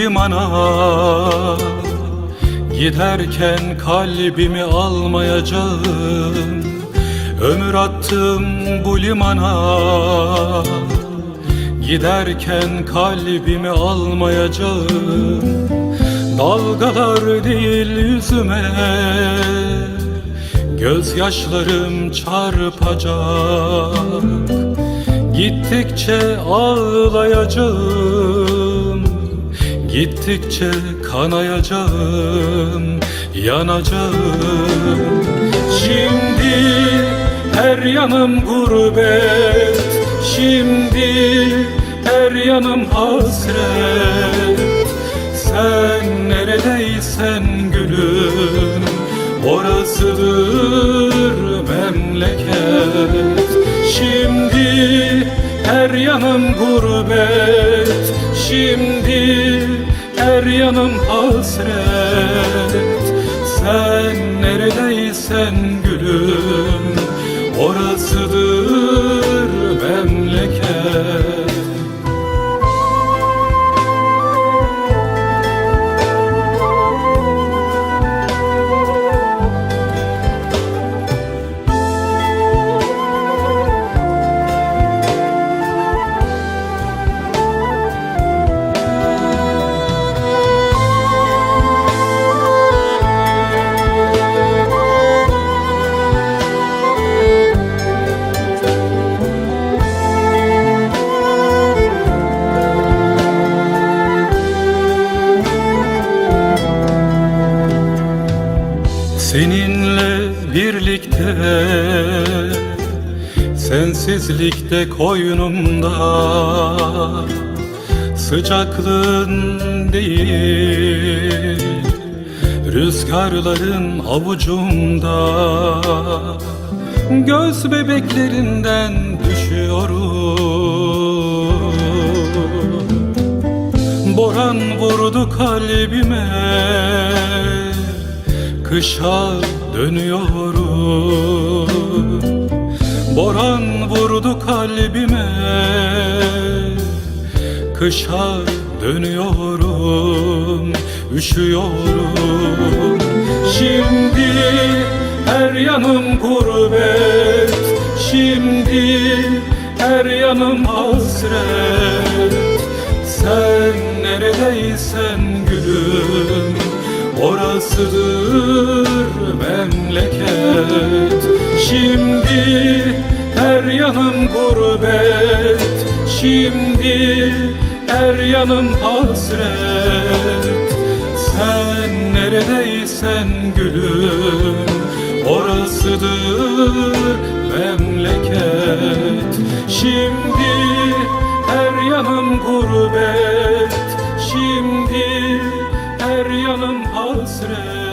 limana Giderken kalbimi almayacağım. Ömür attım bu limana Giderken kalbimi almayacağım. Dalgalar değil yüzüme Gözyaşlarım çarpacak. Gittikçe ağlayacağım Gittikçe kanayacağım Yanacağım. Şimdi her yanım gurbet Şimdi her yanım hasret. Sen neredeysen gülüm Orasıdır memleket. Şimdi her yanım gurbet Şimdi yanım hasret. Sen neredeysen gülüm Orasıdır birlikte Sensizlikte koynumda. Sıcaklığın değil Rüzgarların avucumda. Göz bebeklerinden düşüyorum Boran vurdu kalbime Kışa dönüyorum. Boran vurdu kalbime. Kışa dönüyorum Üşüyorum. Şimdi her yanım gurbet. Şimdi her yanım hasret. Sen neredeysen gülüm Orasıdır memleket. Şimdi her yanım gurbet. Şimdi her yanım hasret. Sen neredeysen gülüm Orasıdır memleket. Şimdi her yanım gurbet. Şimdi yanım hasret